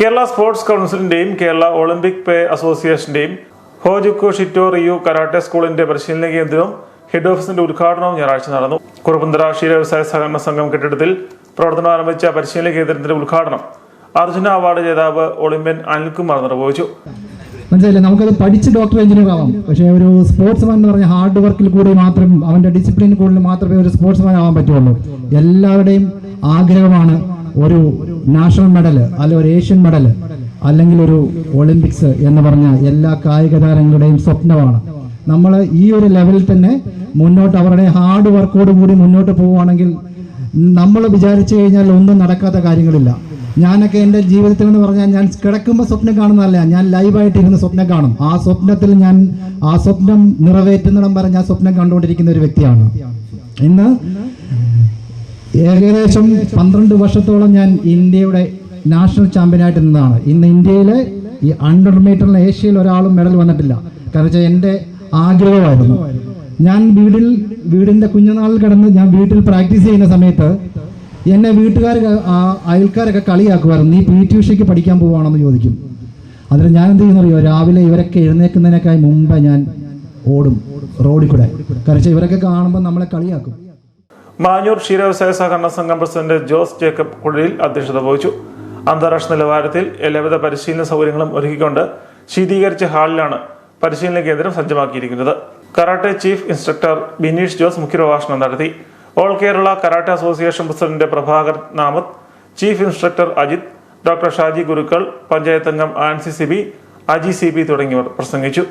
Kerala sports കൗൺസിലിന്റെയും Kerala Olympic പേ അസോസിയേഷന്റെയും ഹോജുക്കോ ഷിറ്റോ റിയു കരാട്ടെ സ്കൂളിന്റെ പരിശീലന കേന്ദ്രവും ഹെഡ് ഓഫീസിന്റെ ഉദ്ഘാടനവും ഞായറാഴ്ച നടന്നു. കുറുപ്പന്തറ ക്ഷീര വ്യവസായ സഹകരണ സംഘം കെട്ടിടത്തിൽ പ്രവർത്തനം ആരംഭിച്ച പരിശീലന കേന്ദ്രത്തിന്റെ ഉദ്ഘാടനം അർജുന അവാർഡ് ജേതാവ് ഒളിമ്പ്യൻ അനിൽകുമാർ നിർവഹിച്ചു. മനസ്സിലായില്ലേ? നമുക്കത് പഠിച്ച് ഡോക്ടർ എഞ്ചിനീയർ ആവാം. പക്ഷേ ഒരു സ്പോർട്സ് മാൻ എന്ന് പറഞ്ഞ ഹാർഡ് വർക്കിൽ കൂടി മാത്രം അവന്റെ ഡിസിപ്ലിൻ കൂടുതൽ മാത്രമേ ഒരു സ്പോർട്സ് മാൻ ആവാൻ പറ്റുള്ളൂ. എല്ലാവരുടെയും ആഗ്രഹമാണ് ഒരു നാഷണൽ മെഡൽ അല്ല ഒരു ഏഷ്യൻ മെഡൽ അല്ലെങ്കിൽ ഒരു ഒളിമ്പിക്സ് എന്ന് പറഞ്ഞ എല്ലാ കായിക താരങ്ങളുടെയും സ്വപ്നമാണ്. നമ്മൾ ഈ ഒരു ലെവലിൽ തന്നെ മുന്നോട്ട് അവരുടെ ഹാർഡ് വർക്കോട് കൂടി മുന്നോട്ട് പോവുകയാണെങ്കിൽ നമ്മൾ വിചാരിച്ചു കഴിഞ്ഞാൽ ഒന്നും നടക്കാത്ത കാര്യങ്ങളില്ല. ഞാനൊക്കെ എന്റെ ജീവിതത്തിൽ എന്ന് പറഞ്ഞാൽ ഞാൻ കിടക്കുമ്പോൾ സ്വപ്നം കാണുന്നതല്ല ഞാൻ ലൈവായിട്ട് ഇരുന്ന് സ്വപ്നം കാണും. ആ സ്വപ്നത്തിൽ ഞാൻ ആ സ്വപ്നം നിറവേറ്റുന്നിടം വരെ ഞാൻ സ്വപ്നം കണ്ടുകൊണ്ടിരിക്കുന്ന ഒരു വ്യക്തിയാണ്. ഇന്ന് ഏകദേശം പന്ത്രണ്ട് വർഷത്തോളം ഞാൻ ഇന്ത്യയുടെ നാഷണൽ ചാമ്പ്യനായിട്ട് നിന്നതാണ്. ഇന്ന് ഇന്ത്യയിലെ ഈ അണ്ടർ മീറ്ററിൽ ഏഷ്യയിൽ ഒരാളും മെഡൽ വന്നിട്ടില്ല. കാരണം എന്റെ ആഗ്രഹമായിരുന്നു. ഞാൻ വീടിൽ വീടിന്റെ കുഞ്ഞുനാളിൽ കിടന്ന് ഞാൻ വീട്ടിൽ പ്രാക്ടീസ് ചെയ്യുന്ന സമയത്ത് എന്നെ വീട്ടുകാർ അയൽക്കാരൊക്കെ കളിയാക്കുമായിരുന്നു. നീ പി ടി ഉഷയ്ക്ക് പഠിക്കാൻ പോവുകയാണെന്ന് ചോദിക്കും. അതിൽ ഞാൻ എന്ത് ചെയ്യുന്നറിയോ? രാവിലെ ഇവരൊക്കെ എഴുന്നേൽക്കുന്നതിനേക്കാൾ മുമ്പേ ഞാൻ ഓടും റോഡിൽ കൂടെ. കാരണം ഇവരൊക്കെ കാണുമ്പോൾ നമ്മളെ കളിയാക്കും. മാഞ്ഞൂർ ക്ഷീരവ്യവസായ സഹകരണ സംഘം പ്രസിഡന്റ് ജോസ് ജേക്കബ് കുഴലിൽ അധ്യക്ഷത വഹിച്ചു. അന്താരാഷ്ട്ര നിലവാരത്തിൽ എല്ലാവിധ പരിശീലന സൗകര്യങ്ങളും ഒരുക്കിക്കൊണ്ട് ശീതീകരിച്ച ഹാളിലാണ് പരിശീലന കേന്ദ്രം സജ്ജമാക്കിയിരിക്കുന്നത്. Karate chief instructor Bineesh Jose മുഖ്യപ്രഭാഷണം നടത്തി. All Kerala karate association president Prabhakar നാമത് chief instructor Ajith doctor Shaji Gurukkal panchayat അംഗം ആൻസി സിബി അജി സി ബി തുടങ്ങിയവർ പ്രസംഗിച്ചു.